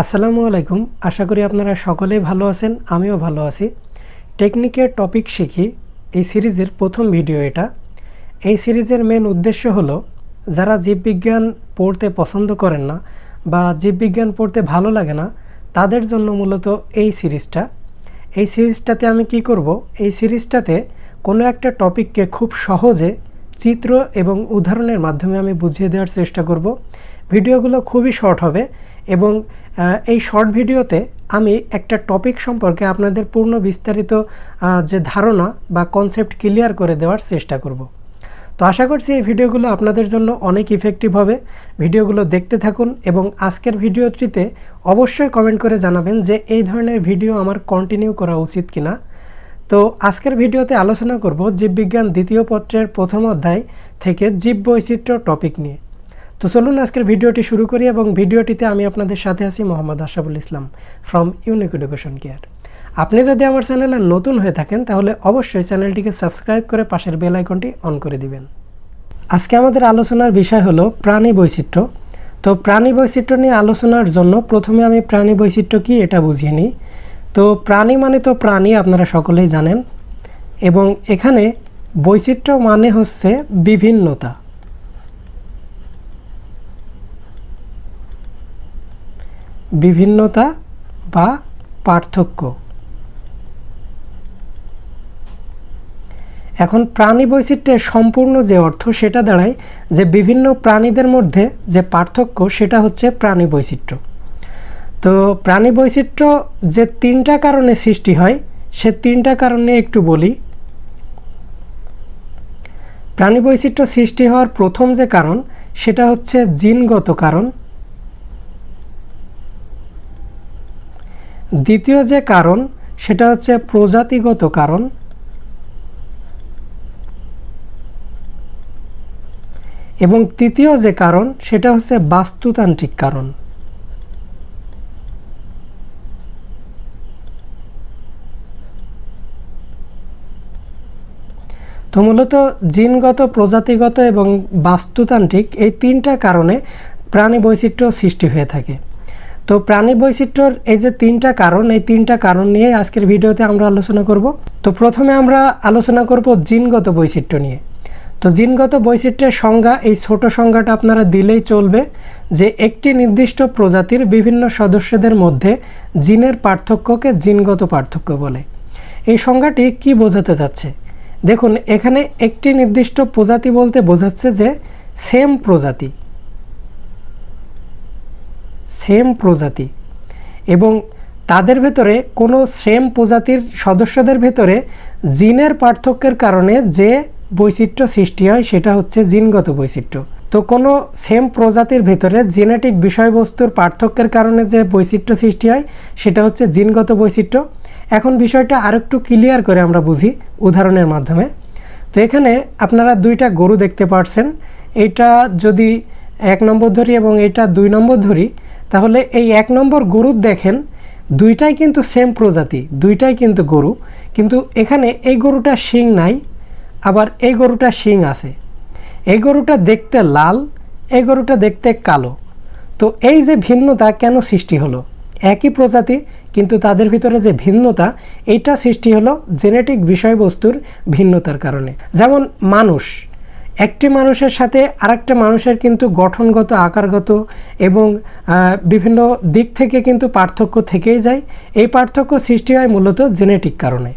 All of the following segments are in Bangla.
আসসালামু আলাইকুম। আশা করি আপনারা সকলেই ভালো আছেন, আমিও ভালো আছি। টেকনিকের টপিক শিখি, এই সিরিজের প্রথম ভিডিও এটা। এই সিরিজের মেন উদ্দেশ্য হলো, যারা জীববিজ্ঞান পড়তে পছন্দ করেন না বা জীববিজ্ঞান পড়তে ভালো লাগে না, তাদের জন্য মূলত এই সিরিজটা। এই সিরিজটাতে আমি কি করব? এই সিরিজটাতে কোনো একটা টপিককে খুব সহজে চিত্র এবং উদাহরণের মাধ্যমে আমি বুঝিয়ে দেওয়ার চেষ্টা করব। ভিডিওগুলো খুবই শর্ট হবে এবং এই শর্ট ভিডিওতে আমি একটা টপিক সম্পর্কে আপনাদের পূর্ণ বিস্তারিত যে ধারণা বা কনসেপ্ট ক্লিয়ার করে দেওয়ার চেষ্টা করব। তো আশা করছি এই ভিডিওগুলো আপনাদের জন্য অনেক ইফেক্টিভ হবে। ভিডিওগুলো দেখতে থাকুন এবং আজকের ভিডিওটিতে অবশ্যই কমেন্ট করে জানাবেন যে এই ধরনের ভিডিও আমার কন্টিনিউ করা উচিত কিনা। তো আজকের ভিডিওতে আলোচনা করব জীববিজ্ঞান দ্বিতীয় পত্রের প্রথম অধ্যায় থেকে জীব বৈচিত্র্য টপিক নিয়ে। তো চলুন আজকের ভিডিওটি শুরু করি এবং ভিডিওটিতে আমি আপনাদের সাথে আছি Mohammad Ashraful Islam from unique education care আপনি যদি আমার চ্যানেলে নতুন হয়ে থাকেন, তাহলে অবশ্যই চ্যানেলটিকে সাবস্ক্রাইব করে পাশের বেল আইকনটি অন করে দিবেন। আজকে আমাদের আলোচনার বিষয় হলো প্রাণী বৈচিত্র্য। তো প্রাণী বৈচিত্র্য নিয়ে আলোচনার জন্য প্রথমে আমি প্রাণী বৈচিত্র্য কি এটা বুঝিয়ে নিই। তো প্রাণী মানে তো প্রাণী, আপনারা সকলেই জানেন। এবং এখানে বৈচিত্র্য মানে হচ্ছে বিভিন্নতা। বিভিন্নতা বা পার্থক্য। এখন প্রাণী বৈচিত্র্যের সম্পূর্ণ যে অর্থ সেটা দাঁড়ায় যে বিভিন্ন প্রাণীদের মধ্যে যে পার্থক্য সেটা হচ্ছে প্রাণী বৈচিত্র্য। তো প্রাণী বৈচিত্র্য যে তিনটা কারণে সৃষ্টি হয়, সে তিনটা কারণে একটু বলি। প্রাণী বৈচিত্র্য সৃষ্টি হওয়ার প্রথম যে কারণ, সেটা হচ্ছে জিনগত কারণ। দ্বিতীয় যে কারণ, সেটা হচ্ছে প্রজাতিগত কারণ। এবং তৃতীয় যে কারণ, সেটা হচ্ছে বাস্তুতান্ত্রিক কারণ। তো মূলত জিনগত, প্রজাতিগত এবং বাস্তুতান্ত্রিক এই তিনটা কারণে প্রাণী বৈচিত্র্য সৃষ্টি হয়ে থাকে। তো প্রাণী বৈচিত্র্যর এই যে তিনটা কারণ, এই তিনটা কারণ নিয়ে আজকের ভিডিওতে আমরা আলোচনা করব। তো প্রথমে আমরা আলোচনা করব জিনগত বৈচিত্র্য নিয়ে। তো জিনগত বৈচিত্র্যের সংজ্ঞা, এই ছোট সংজ্ঞাটা আপনারা দিলেই চলবে যে একটি নির্দিষ্ট প্রজাতির বিভিন্ন সদস্যদের মধ্যে জিনের পার্থক্যকে জিনগত পার্থক্য বলে। এই সংজ্ঞাটি কি বোঝাতে যাচ্ছে? দেখুন, এখানে একটি নির্দিষ্ট প্রজাতি বলতে বোঝাচ্ছে যে সেম প্রজাতি। সেম প্রজাতি এবং তাদের ভেতরে কোনো সেম প্রজাতির সদস্যদের ভেতরে জিনের পার্থক্যের কারণে যে বৈচিত্র্য সৃষ্টি হয় সেটা হচ্ছে জিনগত বৈচিত্র্য। তো কোনো সেম প্রজাতির ভেতরে জেনেটিক বিষয়বস্তুর পার্থক্যের কারণে যে বৈচিত্র্য সৃষ্টি হয় সেটা হচ্ছে জিনগত বৈচিত্র্য। এখন বিষয়টা আরেকটু ক্লিয়ার করে আমরা বুঝি উদাহরণের মাধ্যমে। তো এখানে আপনারা দুইটা গরু দেখতে পাচ্ছেন এইটা যদি এক নম্বর ধরি এবং এটা দুই নম্বর ধরি তাহলে এই এক নম্বর গরুর দেখেন, দুইটাই কিন্তু সেম প্রজাতি, দুইটাই কিন্তু গরু, কিন্তু এখানে এই গরুটা শিং নাই, আবার এই গরুটা শিং আছে। এই গরুটা দেখতে লাল, এই গরুটা দেখতে কালো। তো এই যে ভিন্নতা কেন সৃষ্টি হলো? একই প্রজাতি, কিন্তু তাদের ভিতরে যে ভিন্নতা, এইটা সৃষ্টি হলো জেনেটিক বিষয়বস্তুর ভিন্নতার কারণে। যেমন মানুষ একটি মানুষের সাথে আরেকটা মানুষের কিন্তু গঠনগত, আকারগত এবং বিভিন্ন দিক থেকে কিন্তু পার্থক্য থেকেই যায়। এই পার্থক্য সৃষ্টি হয় মূলত জেনেটিক কারণে।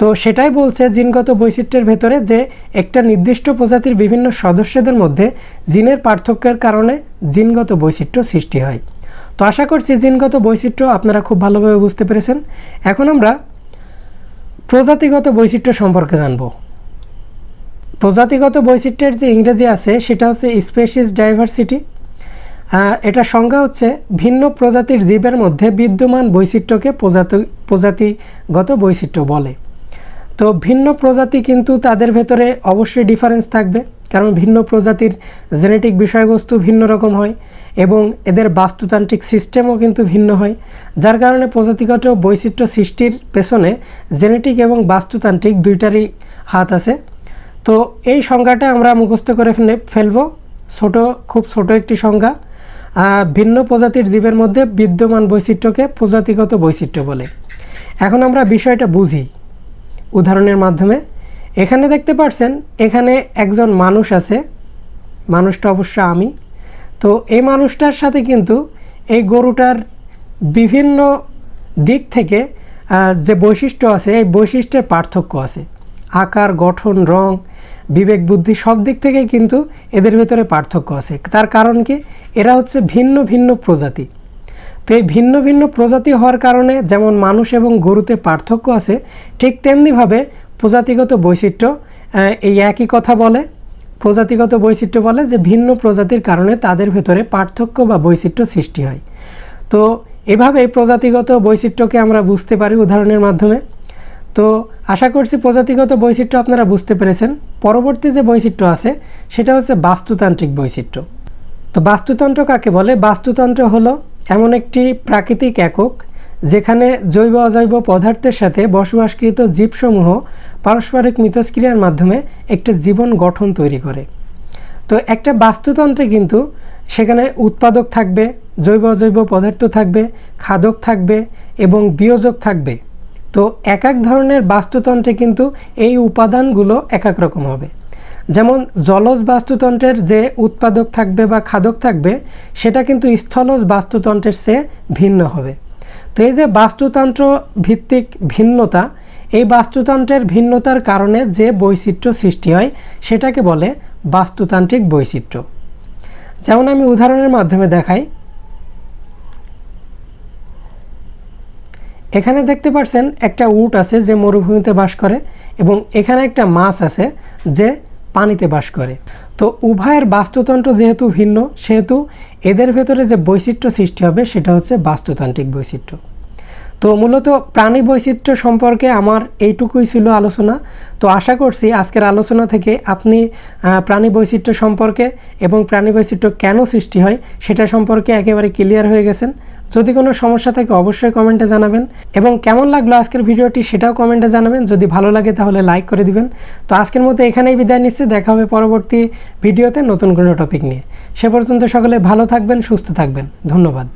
তো সেটাই বলছে জিনগত বৈচিত্র্যের ভেতরে যে একটা নির্দিষ্ট প্রজাতির বিভিন্ন সদস্যদের মধ্যে জিনের পার্থক্যের কারণে জিনগত বৈচিত্র্য সৃষ্টি হয়। তো আশা করছি জিনগত বৈচিত্র্য আপনারা খুব ভালোভাবে বুঝতে পেরেছেন। এখন আমরা প্রজাতিগত বৈচিত্র্য সম্পর্কে জানব। প্রজাতিগত বৈচিত্র্যের যে ইংরেজি আছে, সেটা হচ্ছে স্পেসিস ডাইভার্সিটি এটা সংজ্ঞা হচ্ছে ভিন্ন প্রজাতির জীবের মধ্যে বিদ্যমান বৈচিত্র্যকে প্রজাতি, প্রজাতিগত বৈচিত্র্য বলে। তো ভিন্ন প্রজাতি কিন্তু তাদের ভেতরে অবশ্যই ডিফারেন্স থাকবে, কারণ ভিন্ন প্রজাতির জেনেটিক বিষয়বস্তু ভিন্ন রকম হয় এবং এদের বাস্তুতান্ত্রিক সিস্টেমও কিন্তু ভিন্ন হয়, যার কারণে প্রজাতিগত বৈচিত্র্য সৃষ্টির পেছনে জেনেটিক এবং বাস্তুতান্ত্রিক দুইটারই হাত আছে। তো এই সংজ্ঞাটা আমরা মুখস্থ করে ফেলে- ফেলব। ছোট, খুব ছোট একটি সংজ্ঞা। ভিন্ন প্রজাতির জীবের মধ্যে বিদ্যমান বৈচিত্র্যকে প্রজাতিগত বৈচিত্র্য বলে। এখন আমরা বিষয়টা বুঝি উদাহরণের মাধ্যমে। এখানে দেখতে পাচ্ছেন এখানে একজন মানুষ আছে। মানুষটা অবশ্য আমি। তো এই মানুষটার সাথে কিন্তু এই গরুটার বিভিন্ন দিক থেকে যে বৈশিষ্ট্য আছে, এই বৈশিষ্ট্যের পার্থক্য আছে। আকার, গঠন, রং বিবেক, বুদ্ধি সব দিক থেকেই কিন্তু এদের ভিতরে পার্থক্য আছে। তার কারণ কি? এরা হচ্ছে ভিন্ন ভিন্ন প্রজাতি। তো এই ভিন্ন ভিন্ন প্রজাতি হওয়ার কারণে যেমন মানুষ এবং গরুতে পার্থক্য আছে, ঠিক তেমনিভাবে প্রজাতিগত বৈচিত্র্য এই একই কথা বলে। প্রজাতিগত বৈচিত্র্য বলে যে ভিন্ন প্রজাতির কারণে তাদের ভেতরে পার্থক্য বা বৈচিত্র্য সৃষ্টি হয়। তো এভাবে প্রজাতিগত বৈচিত্র্যকে আমরা বুঝতে পারি উদাহরণের মাধ্যমে। তো আশা করছি প্রজাতিগত বৈচিত্র্য আপনারা বুঝতে পেরেছেন। পরবর্তী যে বৈচিত্র্য আছে, সেটা হচ্ছে বাস্তুতান্ত্রিক বৈচিত্র্য তো বাস্তুতন্ত্র কাকে বলে? বাস্তুতন্ত্র হলো এমন একটি প্রাকৃতিক একক যেখানে জৈব অজৈব পদার্থের সাথে বসবাসকৃত জীবসমূহ পারস্পরিক মিথস্ক্রিয়ার মাধ্যমে একটি জীবন গঠন তৈরি করে। তো একটা বাস্তুতন্ত্রে কিন্তু সেখানে উৎপাদক থাকবে, জৈব অজৈব পদার্থ থাকবে, খাদক থাকবে এবং বিয়োজক থাকবে। তো এক এক ধরনের বাস্তুতন্ত্রে কিন্তু এই উপাদানগুলো এক এক রকম হবে। যেমন জলজ বাস্তুতন্ত্রের যে উৎপাদক থাকবে বা খাদক থাকবে, সেটা কিন্তু স্থলজ বাস্তুতন্ত্রের চেয়ে ভিন্ন হবে। তো এই যে বাস্তুতন্ত্র ভিত্তিক ভিন্নতা, এই বাস্তুতন্ত্রের ভিন্নতার কারণে যে বৈচিত্র্য সৃষ্টি হয়, সেটাকে বলে বাস্তুতান্ত্রিক বৈচিত্র্য। যেমন আমি উদাহরণের মাধ্যমে দেখাই এখানে দেখতে পাচ্ছেন একটা উট আছে যে মরুভূমিতে বাস করে এবং এখানে একটা মাছ আছে যে পানিতে বাস করে। তো উভয়ের বাস্তুতন্ত্র যেহেতু ভিন্ন, সেহেতু এদের ভেতরে যে বৈচিত্র্য সৃষ্টি হবে সেটা হচ্ছে বাস্তুতান্ত্রিক বৈচিত্র্য। তো মূলত প্রাণী বৈচিত্র্য সম্পর্কে আমার এইটুকুই ছিল আলোচনা। তো আশা করছি আজকের আলোচনা থেকে আপনি প্রাণী বৈচিত্র্য সম্পর্কে এবং প্রাণী বৈচিত্র্য কেন সৃষ্টি হয় সেটা সম্পর্কে একেবারে ক্লিয়ার হয়ে গেছেন। যদি কোনো সমস্যা থাকে অবশ্যই কমেন্টে জানাবেন। এবং কেমন লাগল আজকের ভিডিওটি সেটাও কমেন্টে জানাবেন। যদি ভালো লাগে তাহলে লাইক করে দিবেন। তো আজকের মতো এখানেই বিদায় নিচ্ছে। দেখা হবে পরবর্তী ভিডিওতে নতুন কোনো টপিক নিয়ে। সে পর্যন্ত সকলে ভালো থাকবেন, সুস্থ থাকবেন। ধন্যবাদ।